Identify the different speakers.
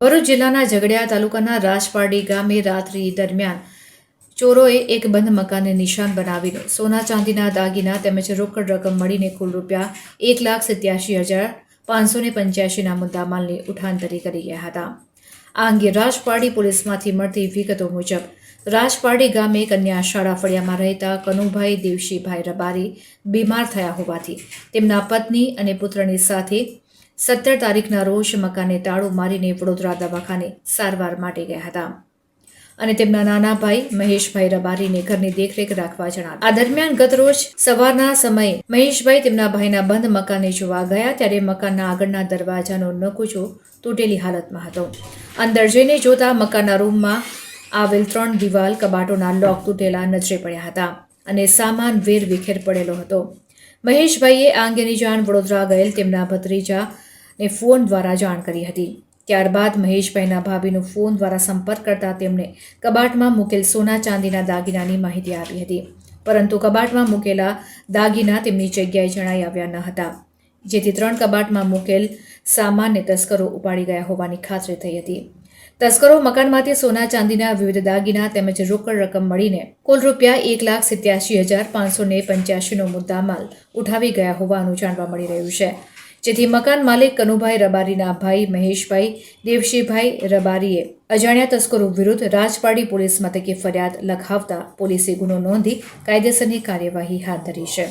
Speaker 1: ભરૂચ જિલ્લાના ઝઘડિયા તાલુકાના રાજપારડી ગામે રાત્રિ દરમિયાન ચોરોએ એક બંધ મકાનને નિશાન બનાવીને સોના ચાંદીના દાગીના તેમજ રોકડ રકમ મળીને કુલ રૂપિયા એક લાખ સત્યાસી હજાર પાંચસો ને પંચ્યાસીના મુદ્દામાલની ઉઠાંતરી કરી ગયા હતા. આ અંગે રાજપારડી પોલીસમાંથી મળતી વિગતો મુજબ રાજપારડી ગામે કન્યા શાળા ફળિયામાં રહેતા કનુભાઈ દેવશીભાઈ રબારી બીમાર થયા હોવાથી તેમના પત્ની અને પુત્રની સાથે સત્તર તારીખના રોજ મકાને તાળું મારીને વડોદરા દવાખાને સારવાર માટે ગયા હતા. અને તેમના નાના ભાઈ મહેશભાઈ રબારીને ઘરની દેખરેખ રાખવા જણાવ્યું. આ દરમિયાન ગતરોજ સવારના સમયે મહેશભાઈ તેમના ભાઈના બંધ મકાને જોવા ગયા ત્યારે મકાનના આગળના દરવાજાનો નકુચો તૂટેલી હાલતમાં હતો. અંદર જઈને જોતા મકાનના રૂમમાં આવેલ ત્રણ દિવાલ કબાટોના લોક તૂટેલા નજરે પડ્યા હતા અને સામાન વેર વિખેર પડેલો હતો. મહેશભાઈએ આ અંગેની જાણ વડોદરા ગયેલ તેમના ભત્રીજાને ફોન દ્વારા જાણ કરી હતી. ત્યારબાદ મહેશભાઈના ભાભીનો ફોન દ્વારા સંપર્ક કરતા તેમણે કબાટમાં મૂકેલ સોના ચાંદીના દાગીનાની માહિતી આપી હતી. પરંતુ કબાટમાં મૂકેલા દાગીના તેમની જગ્યાએ જણાઈ આવ્યા ન હતા. જેથી ત્રણ કબાટમાં મૂકેલ સામાનને તસ્કરો ઉપાડી ગયા હોવાની ખાતરી થઈ હતી. તસ્કરો મકાનમાંથી સોના ચાંદીના વિવિધ દાગીના તેમજ રોકડ રકમ મળીને કુલ રૂપિયા એક લાખ સિત્યાસી હજાર પાંચસો ને પંચ્યાસીનો મુદ્દામાલ ઉઠાવી ગયા હોવાનું જાણવા મળી રહ્યું છે. જેથી મકાન માલિક કનુભાઈ રબારીના ભાઈ મહેશભાઈ દેવશીભાઈ રબારીએ અજાણ્યા તસ્કરો વિરુદ્ધ રાજપાડી પોલીસ મથકે ફરિયાદ લખાવતા પોલીસે ગુનો નોંધી કાયદેસરની કાર્યવાહી હાથ ધરી છે.